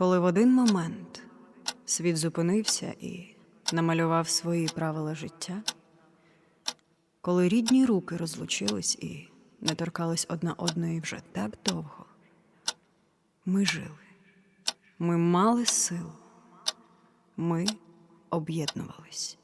Коли в один момент світ зупинився і намалював свої правила життя, коли рідні руки розлучились і не торкались одна одної вже так довго, ми жили, ми мали силу, ми об'єднувались.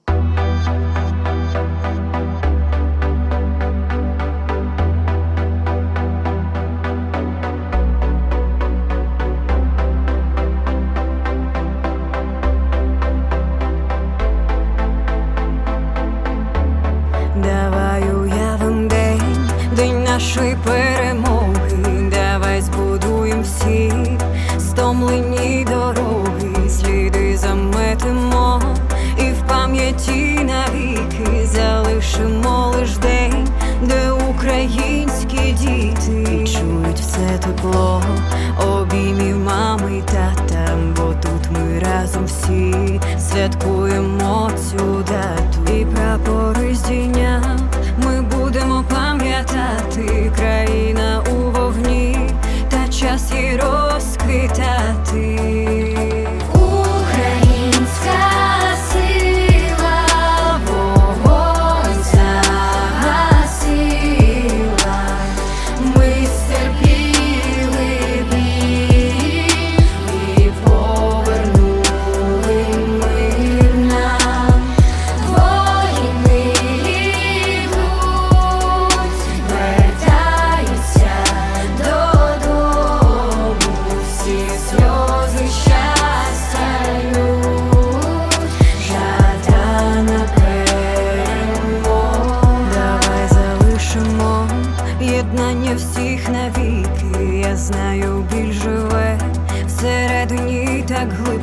Пам'яті навіки залишимо лиш день, де українські діти чують все тепло, обіймів мами та тата, бо тут ми разом всі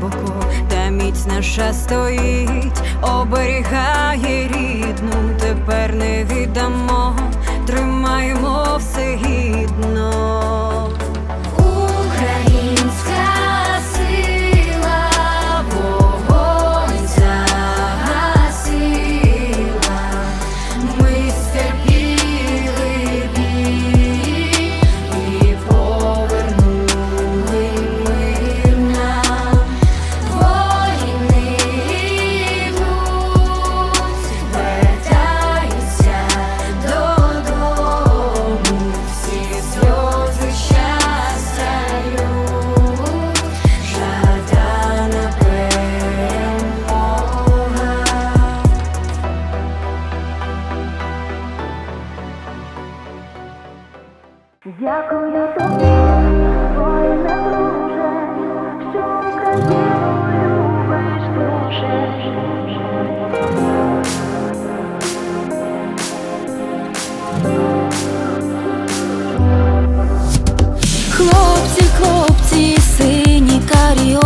глибоко, та міць наша стоїть, оберігає рідну, тепер не віддамо, тримаємо все гідно.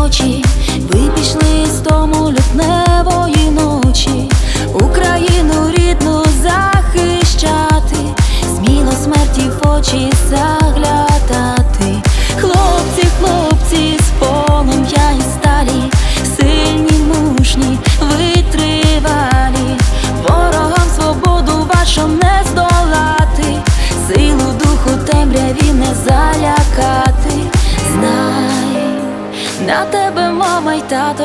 Очі, ви пішли з дому лютневої ночі, Україну рідну захищати, сміло смерті в очі заглядати. Хлопці, хлопці,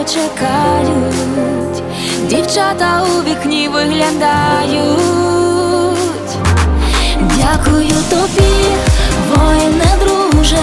чекають, дівчата у вікні виглядають. Дякую тобі, воїне друже,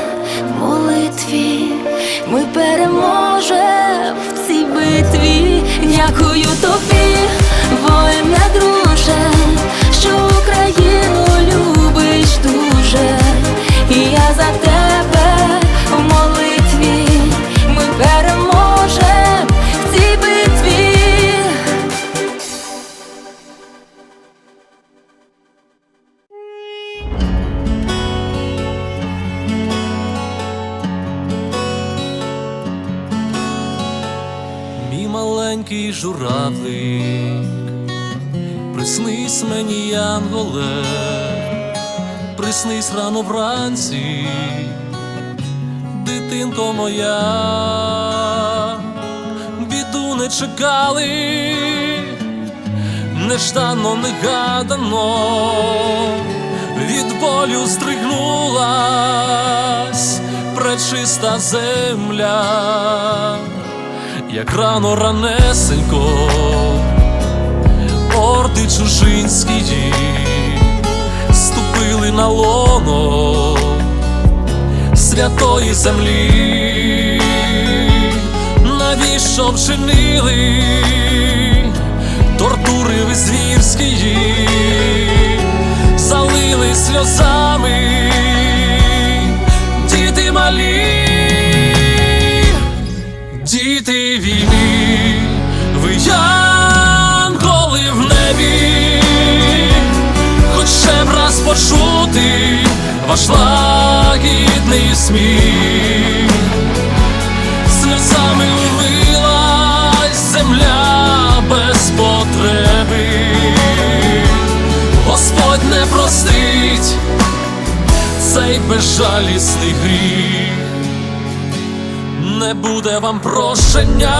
маленький журавлик, приснись мені, янголе, приснись рано вранці, дитинко моя, біду не чекали, неждано, негадано, від болю стригнулась пречиста земля як рано ранесенько, орди чужинські ступили на лоно святої землі, навіщо вчинили тортури звірські, залили сльозами діти малі. Війни, ви янголи в небі, хоч ще б раз почути ваш лагідний сміх, сльозами умилась земля без потреби, Господь не простить цей безжалісний гріх не буде вам прощення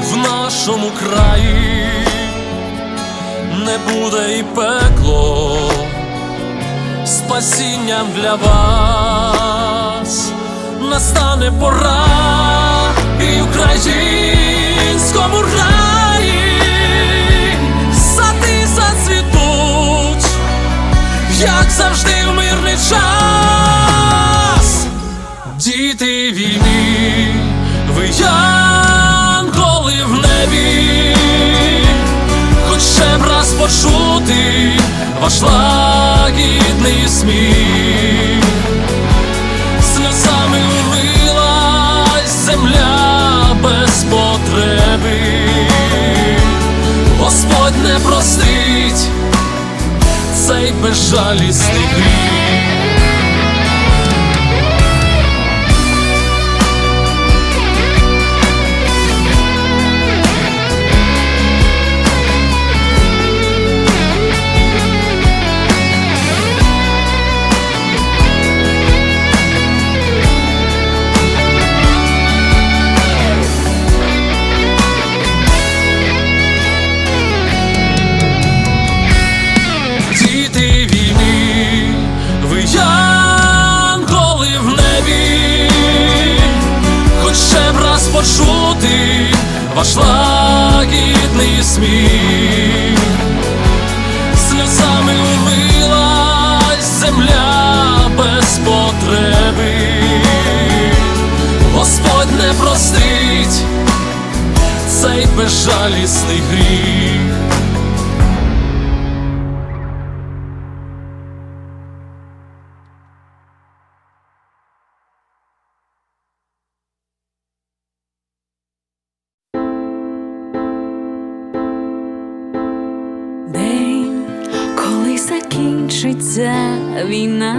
в нашому краї, не буде і пекло спасінням для вас, настане пора і українському раї. Сади зацвітуть, як завжди ваш лагідний сміх, сльозами умилась земля без потреби, Господь не простить цей безжалісний гріх. Простить цей безжалісний гріх. Закінчиться війна,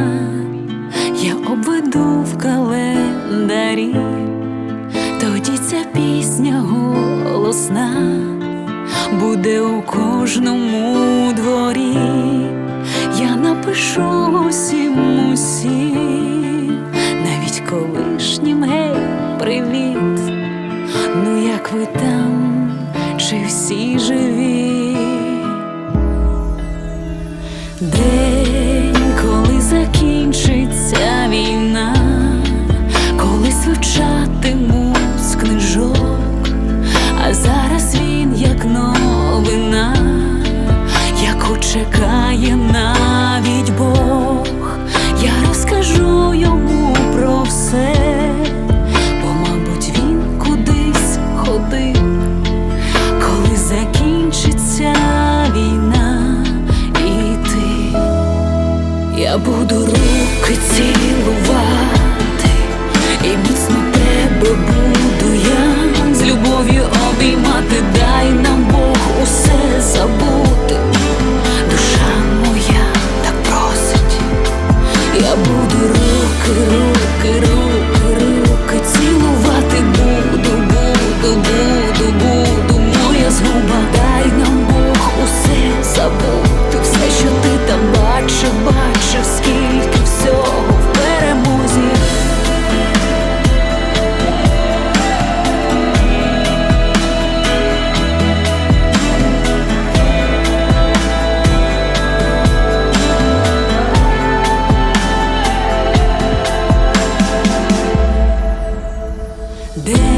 я обведу в календарі, ця пісня голосна буде у кожному дворі. Я напишу усім усім, навіть колишнім гей, привіт. Ну як ви там, чи всі живі.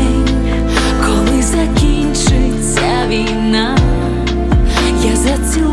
День, коли закінчиться війна, я зацілую